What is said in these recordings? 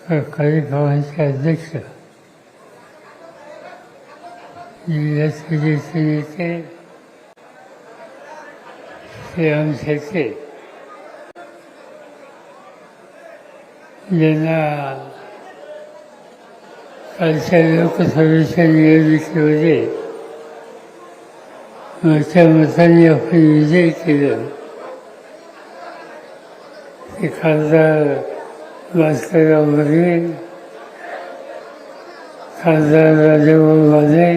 सहकारी भवनचे अध्यक्ष जिल्ह्याचे नेते स्वयंसेचे ज्यांना कालच्या लोकसभेच्या निवडणुकीमध्ये मोठ्या मतांनी आपण विजय केलं ते खासदार भास्करराव बर्वे खासदार राजाभाऊ माने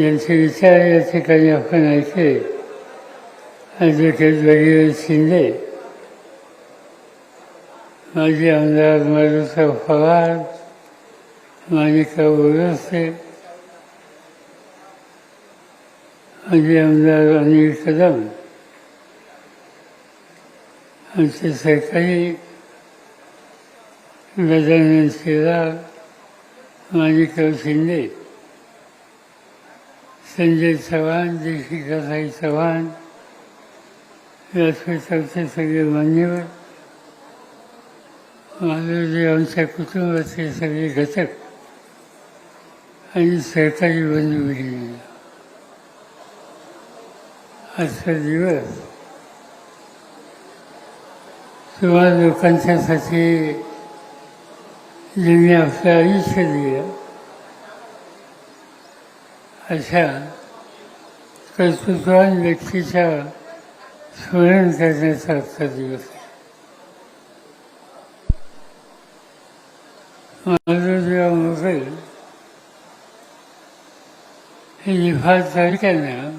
यांचे विचार या ठिकाणी आपण ऐकले. ॲडव्होकेट बळीराज शिंदे माजी आमदार मारुसाव पवार माणिकराव ओरसे माजी आमदार अनिल कदम आमचे सहकारी गजानन शेलार माणिकराव शिंदे संजय चव्हाण देशिकाताई चव्हाण व्यासपीठाचे सगळे मान्यवर माधवजी आमच्या कुटुंबाचे सगळे घटक आणि सहकारी बंधू भगिनी आजचा दिवस किंवा लोकांच्यासाठी ज्यांनी आपलं आयुष्य दिलं अशा कर्तृत्वान व्यक्तीच्या स्मरण करण्याचा आजचा दिवस माझं जेव्हा मोबाईल हे निफाड तालुक्यानं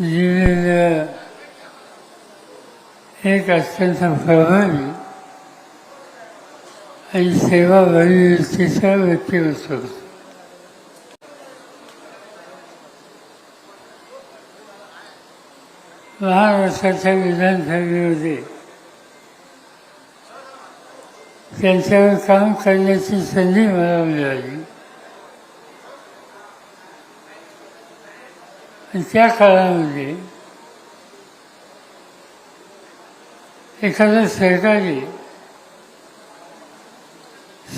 दिलेलं एक अत्यंत प्रभावी आणि सेवाभावी व्यक्तीचा व्यक्तिमत्व होतं महाराष्ट्राच्या विधानसभेमध्ये त्यांच्यावर काम करण्याची संधी मला मिळाली आणि त्या काळामध्ये एखादा सहकारी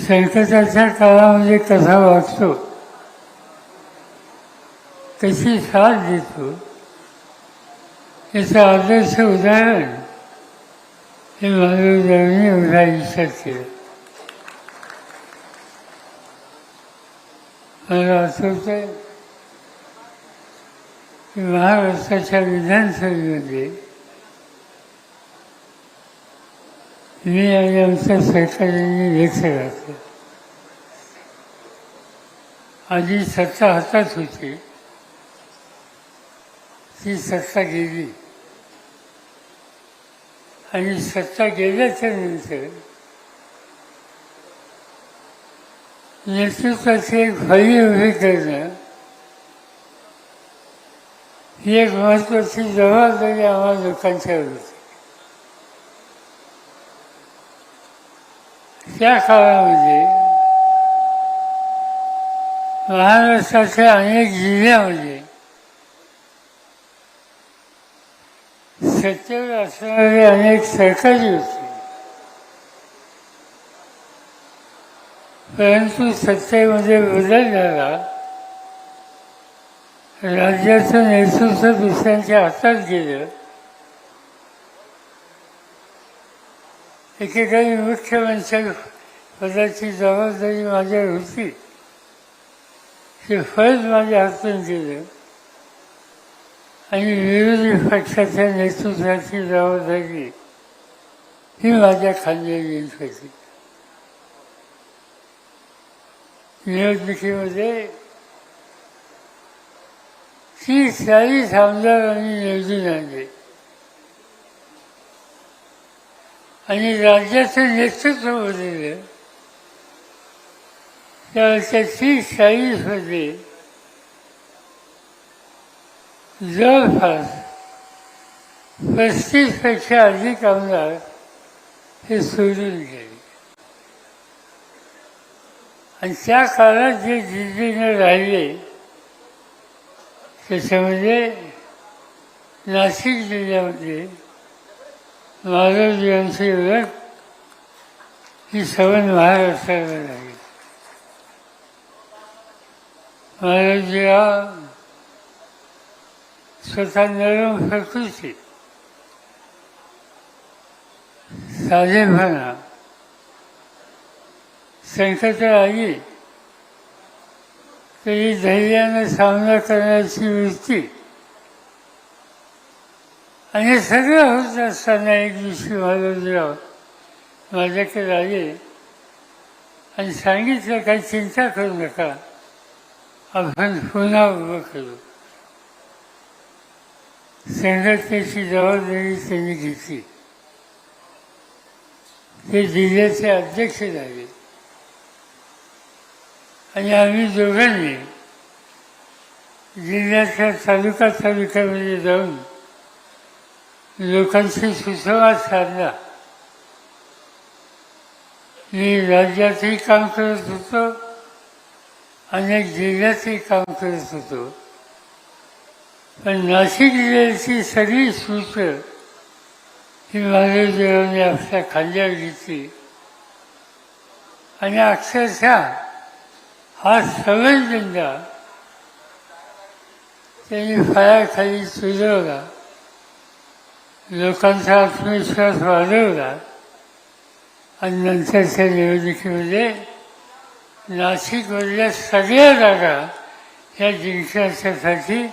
संकटाच्या काळामध्ये कसा वागतो कशी साथ देतो याचं आदर्श उदाहरण हे माधवरावांनी एवढ्या इच्छा केलं. मला आठवतंय की महाराष्ट्राच्या विधानसभेमध्ये मी आणि आमच्या सहकार्यांनी घेतलं घातलं आधी सत्ता हातात होती. ती सत्ता गेली. आणि सत्ता गेल्याच्यानंतर नेतृत्वाची एक उभे करणं ही एक महत्वाची जबाबदारी आम्हा लोकांच्या होती त्या काळामध्ये महाराष्ट्राच्या अनेक जिल्ह्यामध्ये सत्तेवर असणारे अनेक सरकारी होते. परंतु सत्तेमध्ये बदल झाला राज्याचं नेतृत्व दुसऱ्यांच्या हातात गेलं. एकेकाळी मुख्यमंत्री पदाची जबाबदारी माझ्यावर होती. ते फळच माझ्या हातून गेलं. आणि विरोधी पक्षाच्या नेतृत्वाची जबाबदारी ही माझ्या खांद्यावर येत होती निवडणुकीमध्ये तीस चाळीस आमदारांनी निवडून आणले आणि राज्याचं नेतृत्व दिलं त्याची तीस चाळीसमध्ये जवळपास पस्तीसपेक्षा अधिक आमदार हे सोडून गेले. आणि त्या काळात जे जिद्दीनं राहिले त्याच्यामध्ये नाशिक जिल्ह्यामध्ये महाराज यांचे ओळख ही सवन महाराष्ट्राला लागली महाराज हा स्वतः नरम प्रकृती साधेपणा संकट आली तरी धैर्यानं सामना करण्याची वृत्ती आणि सगळं होत असताना एक दिवशी महाराजराव माझ्याकडे आले आणि सांगितलं काही चिंता करू नका. आपण पुन्हा उभं करू. संघटनेची जबाबदारी त्यांनी घेतली. ते जिल्ह्याचे अध्यक्ष झाले. आणि आम्ही दोघांनी जिल्ह्याच्या तालुका तालुक्यामध्ये जाऊन लोकांशी सुसंवाद साधला. मी राज्यातही काम करत होतो अनेक जिल्ह्यातही काम करत होतो. पण नाशिक जिल्ह्याची सगळी सूत्र ही महाराजांनी आपल्या खांद्यावर घेतली. आणि अक्षरशः हा संवेदनला त्यांनी फळाखाली सुजवला. लोकांचा आत्मविश्वास वाढवला. आणि नंतरच्या निवडणुकीमध्ये नाशिकमधल्या सगळ्या जागा ह्या जिंकण्याच्यासाठी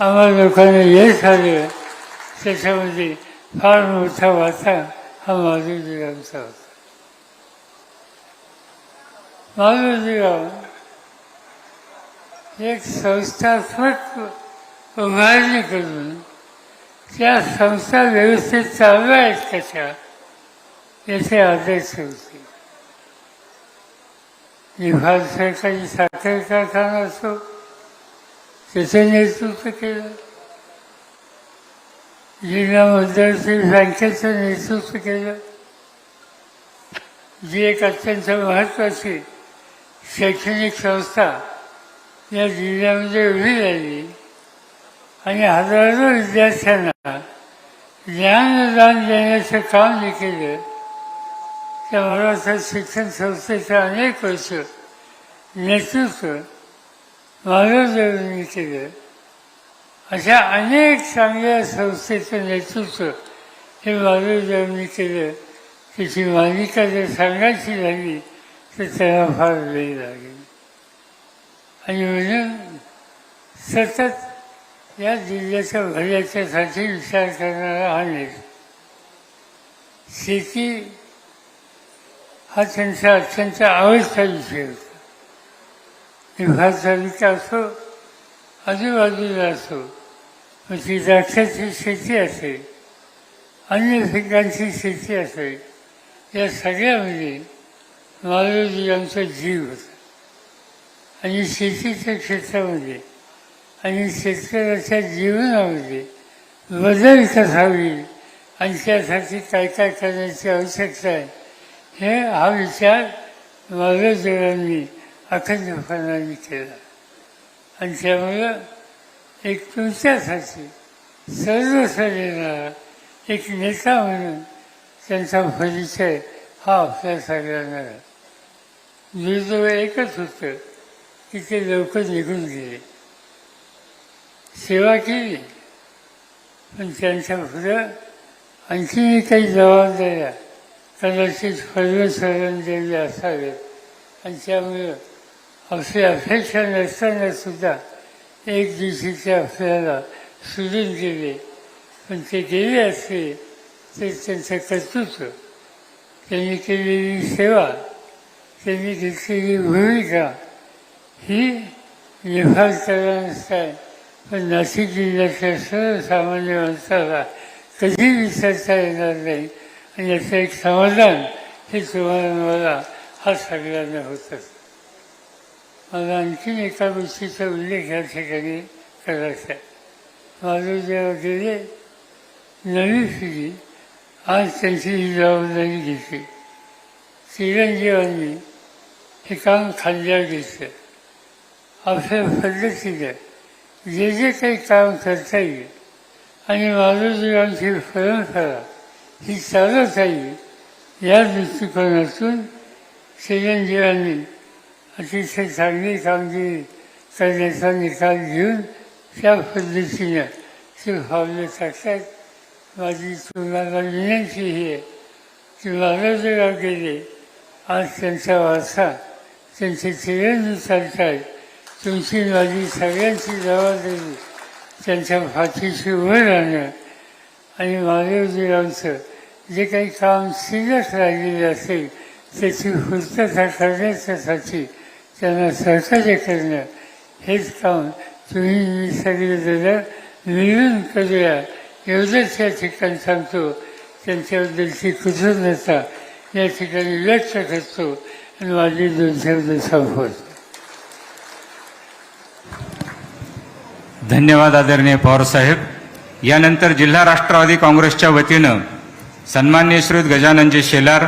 आम्हाला लोकांना यश आलं. त्याच्यामध्ये फार मोठा वाटा हा माधवजीरावचा होता. माधवजीराव एक संस्थात्मक उभारणी करून त्या संस्था व्यवस्थित चालू आहेत कशा याचे आदर्श होते. निफाड सरकारची साखर कारखाना असो त्याचं नेतृत्व केलं. जिल्हा मध्यवर्ती बँकेचं नेतृत्व केलं. जी एक अत्यंत महत्त्वाची शैक्षणिक संस्था या जिल्ह्यामध्ये उभी राहिली आणि हजारो विद्यार्थ्यांना ज्ञानदान देण्याचं काम जे केलं त्या महाराष्ट्र शिक्षण संस्थेचं अनेक वर्ष नेतृत्व महाराजांनी केलं. अशा अनेक चांगल्या संस्थेचं नेतृत्व हे महाराजांनी केलं त्याची मालिका जर सांगायची झाली तर त्याला फार वेळ लागेल. आणि म्हणून सतत या जिल्ह्याच्या भल्याच्यासाठी विचार करणारा हा नेता. शेती हा त्यांचा अत्यंत आवडता विषय होता. निफाड तालुका असो आजूबाजूला असो मग ती द्राक्षाची शेती असेल अन्य पिकांची शेती असेल या सगळ्यामध्ये मालोजी आमचा जीव होता. आणि शेतीच्या क्षेत्रामध्ये आणि शेतकऱ्याच्या जीवनामध्ये बदल कसा होईल आणि त्यासाठी काय काय करण्याची आवश्यकता आहे हे हा विचार मालवजीरांनी अखंडपणाने केला. आणि त्यामुळं एक तुमच्यासाठी सर्वस्व देणारा एक नेता म्हणून त्यांचा परिचय हा आपल्या सगळ्यांना. दुर्दैव एकच होतं की ते लवकर निघून गेले. सेवा केली. पण त्यांच्या पुढं आणखीही काही जबाबदाऱ्या कदाचित परमेश्वरांनी असावेत. आणि त्यामुळं आपली अपेक्षा नसताना सुद्धा एक दिवशीचे आपल्याला सोडून गेले पण ते गेले असते ते त्यांचं कर्तृत्व. त्यांनी केलेली सेवा त्यांनी घेतलेली भूमिका ही निभाव करण्यास काय पण नाशिक जिल्ह्यातल्या सर्वसामान्य माणसाला कधी विसरता येणार नाही. आणि याचं एक समाधान हे तुम्हाला मला हा सगळ्यांना होतं. मला आणखीन एका गोष्टीचा उल्लेख या ठिकाणी करायचा आहे. माझं जेव्हा गेले नवी पिढी आज त्यांची ही जबाबदारी घेतली चिरंजीवांनी हे काम खांद्यावर घेतलं. आपल्या पद्धतीने जे जे काही काम करता येईल. आणि माधुजीवांची परंपरा ही चालत आहे या दृष्टिकोनातून चिरंजीवांनी अतिशय चांगली कामगिरी करण्याचा निकाल घेऊन त्या पद्धतीनं ते पावलं टाकतात. माझी तुम्हाला विनंती ही आहे की मला गेले आज त्यांचा वारसा त्यांचे चिरंजीव चालतात तुमची माझी सगळ्यांची जबाबदारी त्यांच्या फाशीशी उभं राहणं आणि महादेवजीरावचं जे काही काम शिल्लक राहिलेले असेल त्याची पूर्तता करण्याच्यासाठी त्यांना सहकार्य करणं हेच काम तुम्ही मी सगळेजण मिळून करूया. एवढंच या ठिकाणी सांगतो. त्यांच्याबद्दलची कृतज्ञता या ठिकाणी व्यक्त करतो. आणि माझे दोन शब्द संपवतो. धन्यवाद आदरणीय पवारसाहेब यानंतर जिल्हा राष्ट्रवादी काँग्रेसच्या वतीनं सन्मान्य श्रीयुत गजाननजी शेलार